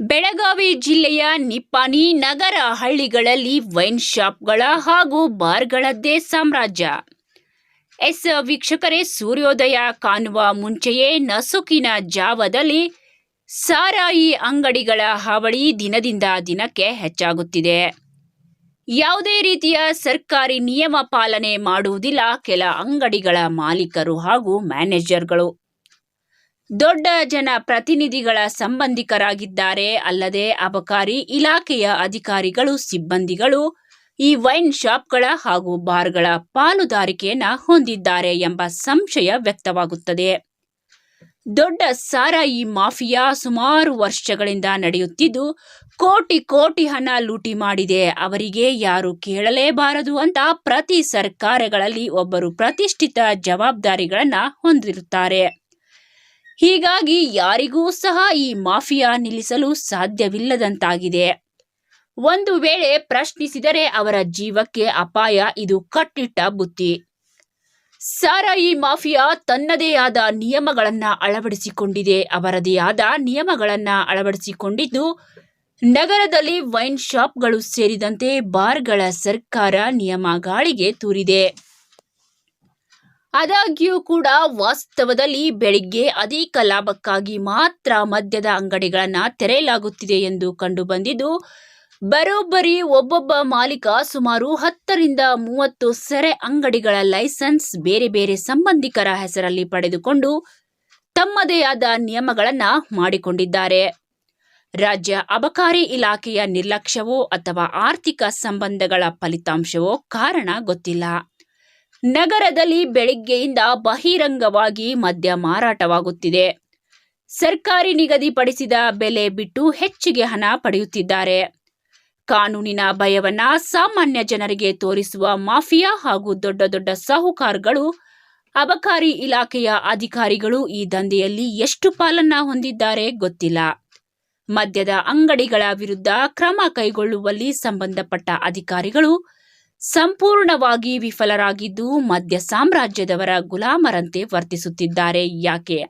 ಬೆಳಗಾವಿ ಜಿಲ್ಲೆಯ ನಿಪ್ಪಾನಿ ನಗರ ಹಳ್ಳಿಗಳಲ್ಲಿ ವೈನ್ ಶಾಪ್ಗಳ ಹಾಗೂ ಬಾರ್ಗಳದ್ದೇ ಸಾಮ್ರಾಜ್ಯ. ಎಸ್ ವೀಕ್ಷಕರೇ, ಸೂರ್ಯೋದಯ ಕಾಣುವ ಮುಂಚೆಯೇ ನಸುಕಿನ ಜಾವದಲ್ಲಿ ಸಾರಾಯಿ ಅಂಗಡಿಗಳ ಹಾವಳಿ ದಿನದಿಂದ ದಿನಕ್ಕೆ ಹೆಚ್ಚಾಗುತ್ತಿದೆ. ಯಾವುದೇ ರೀತಿಯ ಸರ್ಕಾರಿ ನಿಯಮ ಪಾಲನೆ ಮಾಡುವುದಿಲ್ಲ. ಕೆಲ ಅಂಗಡಿಗಳ ಮಾಲೀಕರು ಹಾಗೂ ಮ್ಯಾನೇಜರ್ಗಳು ದೊಡ್ಡ ಜನ ಪ್ರತಿನಿಧಿಗಳ ಸಂಬಂಧಿಕರಾಗಿದ್ದಾರೆ. ಅಲ್ಲದೆ ಅಬಕಾರಿ ಇಲಾಖೆಯ ಅಧಿಕಾರಿಗಳು, ಸಿಬ್ಬಂದಿಗಳು ಈ ವೈನ್ ಶಾಪ್ಗಳ ಹಾಗೂ ಬಾರ್ಗಳ ಪಾಲುದಾರಿಕೆಯನ್ನ ಹೊಂದಿದ್ದಾರೆ ಎಂಬ ಸಂಶಯ ವ್ಯಕ್ತವಾಗುತ್ತದೆ. ದೊಡ್ಡ ಸಾರಾಯಿ ಮಾಫಿಯಾ ಸುಮಾರು ವರ್ಷಗಳಿಂದ ನಡೆಯುತ್ತಿದ್ದು, ಕೋಟಿ ಕೋಟಿ ಹಣ ಲೂಟಿ ಮಾಡಿದೆ. ಅವರಿಗೆ ಯಾರು ಕೇಳಲೇಬಾರದು ಅಂತ ಪ್ರತಿ ಸರ್ಕಾರಗಳಲ್ಲಿ ಒಬ್ಬರು ಪ್ರತಿಷ್ಠಿತ ಜವಾಬ್ದಾರಿಗಳನ್ನು ಹೊಂದಿರುತ್ತಾರೆ. ಹೀಗಾಗಿ ಯಾರಿಗೂ ಸಹ ಈ ಮಾಫಿಯಾ ನಿಲ್ಲಿಸಲು ಸಾಧ್ಯವಿಲ್ಲದಂತಾಗಿದೆ. ಒಂದು ವೇಳೆ ಪ್ರಶ್ನಿಸಿದರೆ ಅವರ ಜೀವಕ್ಕೆ ಅಪಾಯ, ಇದು ಕಟ್ಟಿಟ್ಟ ಬುತ್ತಿ ಸಾರಾಯಿ ಮಾಫಿಯಾ ತನ್ನದೇ ಆದ ನಿಯಮಗಳನ್ನು ಅಳವಡಿಸಿಕೊಂಡಿದೆ. ಅವರದೇ ಆದ ನಿಯಮಗಳನ್ನು ಅಳವಡಿಸಿಕೊಂಡಿದ್ದು, ನಗರದಲ್ಲಿ ವೈನ್ ಶಾಪ್ಗಳು ಸೇರಿದಂತೆ ಬಾರ್ಗಳ ಸರ್ಕಾರ ನಿಯಮ ಗಾಳಿಗೆ ತೂರಿದೆ. ಆದಾಗ್ಯೂ ಕೂಡ ವಾಸ್ತವದಲ್ಲಿ ಬೆಳಿಗ್ಗೆ ಅಧಿಕ ಲಾಭಕ್ಕಾಗಿ ಮಾತ್ರ ಮದ್ಯದ ಅಂಗಡಿಗಳನ್ನು ತೆರೆಯಲಾಗುತ್ತಿದೆ ಎಂದು ಕಂಡುಬಂದಿದ್ದು, ಬರೋಬ್ಬರಿ ಒಬ್ಬೊಬ್ಬ ಮಾಲೀಕ ಸುಮಾರು ಹತ್ತರಿಂದ ಮೂವತ್ತು ಸೆರೆ ಅಂಗಡಿಗಳ ಲೈಸೆನ್ಸ್ ಬೇರೆ ಬೇರೆ ಸಂಬಂಧಿಕರ ಹೆಸರಲ್ಲಿ ಪಡೆದುಕೊಂಡು ತಮ್ಮದೇ ಆದ ನಿಯಮಗಳನ್ನು ಮಾಡಿಕೊಂಡಿದ್ದಾರೆ. ರಾಜ್ಯ ಅಬಕಾರಿ ಇಲಾಖೆಯ ನಿರ್ಲಕ್ಷ್ಯವೋ ಅಥವಾ ಆರ್ಥಿಕ ಸಂಬಂಧಗಳ ಫಲಿತಾಂಶವೋ ಕಾರಣ ಗೊತ್ತಿಲ್ಲ. ನಗರದಲ್ಲಿ ಬೆಳಿಗ್ಗೆಯಿಂದ ಬಹಿರಂಗವಾಗಿ ಮದ್ಯ ಮಾರಾಟವಾಗುತ್ತಿದೆ. ಸರ್ಕಾರಿ ನಿಗದಿಪಡಿಸಿದ ಬೆಲೆ ಬಿಟ್ಟು ಹೆಚ್ಚಿಗೆ ಹಣ ಪಡೆಯುತ್ತಿದ್ದಾರೆ. ಕಾನೂನಿನ ಭಯವನ್ನ ಸಾಮಾನ್ಯ ಜನರಿಗೆ ತೋರಿಸುವ ಮಾಫಿಯಾ ಹಾಗೂ ದೊಡ್ಡ ದೊಡ್ಡ ಸಾಹುಕಾರಗಳು, ಅಬಕಾರಿ ಇಲಾಖೆಯ ಅಧಿಕಾರಿಗಳು ಈ ದಂಧೆಯಲ್ಲಿ ಎಷ್ಟು ಪಾಲನ್ನ ಹೊಂದಿದ್ದಾರೆ ಗೊತ್ತಿಲ್ಲ. ಮದ್ಯದ ಅಂಗಡಿಗಳ ವಿರುದ್ಧ ಕ್ರಮ ಕೈಗೊಳ್ಳುವಲ್ಲಿ ಸಂಬಂಧಪಟ್ಟ ಅಧಿಕಾರಿಗಳು ಸಂಪೂರ್ಣವಾಗಿ ವಿಫಲರಾಗಿದ್ದು ಮದ್ಯ ಸಾಮ್ರಾಜ್ಯದವರ ಗುಲಾಮರಂತೆ ವರ್ತಿಸುತ್ತಿದ್ದಾರೆ. ಯಾಕೆ?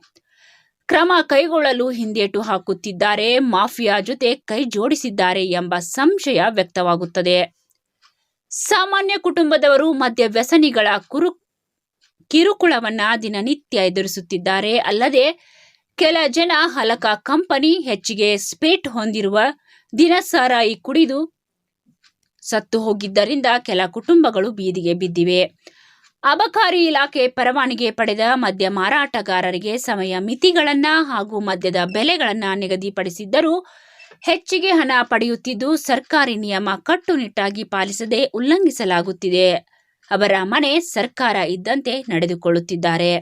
ಕ್ರಮ ಕೈಗೊಳ್ಳಲು ಹಿಂದೇಟು ಹಾಕುತ್ತಿದ್ದಾರೆ. ಮಾಫಿಯಾ ಜೊತೆ ಕೈ ಜೋಡಿಸಿದ್ದಾರೆ ಎಂಬ ಸಂಶಯ ವ್ಯಕ್ತವಾಗುತ್ತದೆ. ಸಾಮಾನ್ಯ ಕುಟುಂಬದವರು ಮದ್ಯ ವ್ಯಸನಿಗಳ ಕುರು, ಕಿರುಕುಳವನ್ನ ದಿನನಿತ್ಯ ಎದುರಿಸುತ್ತಿದ್ದಾರೆ. ಅಲ್ಲದೆ ಕೆಲ ಜನ ಹಲಕ ಕಂಪನಿ ಹೆಚ್ಚಿಗೆ ಸ್ಪೇಟ್ ಹೊಂದಿರುವ ದಿನಸಾರಾಯಿ ಕುಡಿದು ಸತ್ತು ಹೋಗಿದ್ದರಿಂದ ಕೆಲ ಕುಟುಂಬಗಳು ಬೀದಿಗೆ ಬಿದ್ದಿವೆ. ಅಬಕಾರಿ ಇಲಾಖೆ ಪರವಾನಿಗೆ ಪಡೆದ ಮದ್ಯ ಮಾರಾಟಗಾರರಿಗೆ ಸಮಯ ಮಿತಿಗಳನ್ನು ಹಾಗೂ ಮದ್ಯದ ಬೆಲೆಗಳನ್ನು ನಿಗದಿಪಡಿಸಿದ್ದರೂ ಹೆಚ್ಚಿಗೆ ಹಣ ಪಡೆಯುತ್ತಿದ್ದು ಸರ್ಕಾರಿ ನಿಯಮ ಕಟ್ಟುನಿಟ್ಟಾಗಿ ಪಾಲಿಸದೆ ಉಲ್ಲಂಘಿಸಲಾಗುತ್ತಿದೆ. ಅವರ ಮನೆ ಸರ್ಕಾರ ಇದ್ದಂತೆ ನಡೆದುಕೊಳ್ಳುತ್ತಿದ್ದಾರೆ.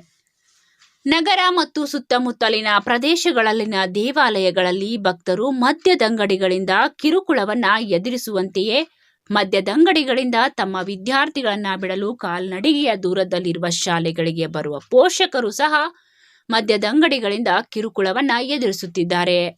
ನಗರ ಮತ್ತು ಸುತ್ತಮುತ್ತಲಿನ ಪ್ರದೇಶಗಳಲ್ಲಿನ ದೇವಾಲಯಗಳಲ್ಲಿ ಭಕ್ತರು ಮದ್ಯದಂಗಡಿಗಳಿಂದ ಕಿರುಕುಳವನ್ನು ಎದುರಿಸುವಂತೆಯೇ ಮದ್ಯದಂಗಡಿಗಳಿಂದ ತಮ್ಮ ವಿದ್ಯಾರ್ಥಿಗಳನ್ನ ಬಿಡಲು ಕಾಲ್ನಡಿಗೆಯ ದೂರದಲ್ಲಿರುವ ಶಾಲೆಗಳಿಗೆ ಬರುವ ಪೋಷಕರು ಸಹ ಮದ್ಯದಂಗಡಿಗಳಿಂದ ಕಿರುಕುಳವನ್ನ ಎದುರಿಸುತ್ತಿದ್ದಾರೆ.